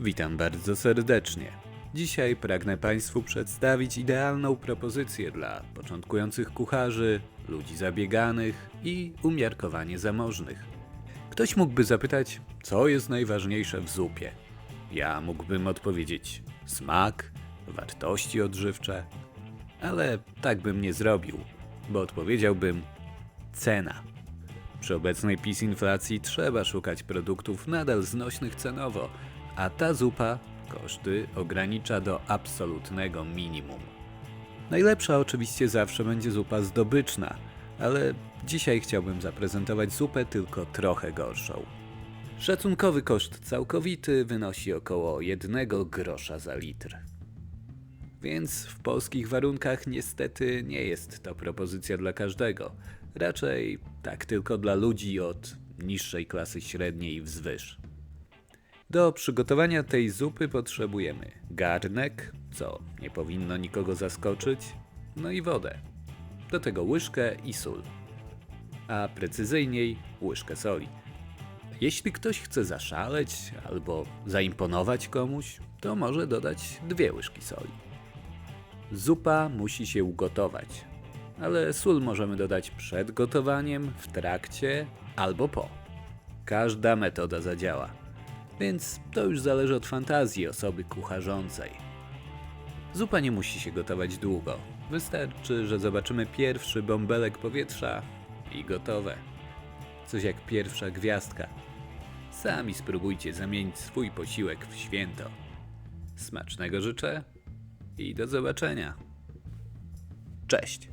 Witam bardzo serdecznie. Dzisiaj pragnę Państwu przedstawić idealną propozycję dla początkujących kucharzy, ludzi zabieganych i umiarkowanie zamożnych. Ktoś mógłby zapytać, co jest najważniejsze w zupie. Ja mógłbym odpowiedzieć smak, wartości odżywcze, ale tak bym nie zrobił, bo odpowiedziałbym cena. Przy obecnej PiS inflacji trzeba szukać produktów nadal znośnych cenowo, a ta zupa koszty ogranicza do absolutnego minimum. Najlepsza oczywiście zawsze będzie zupa zdobyczna, ale dzisiaj chciałbym zaprezentować zupę tylko trochę gorszą. Szacunkowy koszt całkowity wynosi około 1 grosza za litr. Więc w polskich warunkach niestety nie jest to propozycja dla każdego. Raczej tak tylko dla ludzi od niższej klasy średniej wzwyż. Do przygotowania tej zupy potrzebujemy garnek, co nie powinno nikogo zaskoczyć, no i wodę. Do tego łyżkę i sól, a precyzyjniej łyżkę soli. Jeśli ktoś chce zaszaleć albo zaimponować komuś, to może dodać dwie łyżki soli. Zupa musi się ugotować, ale sól możemy dodać przed gotowaniem, w trakcie albo po. Każda metoda zadziała, więc to już zależy od fantazji osoby kucharzącej. Zupa nie musi się gotować długo. Wystarczy, że zobaczymy pierwszy bąbelek powietrza i gotowe. Coś jak pierwsza gwiazdka. Sami spróbujcie zamienić swój posiłek w święto. Smacznego życzę i do zobaczenia. Cześć!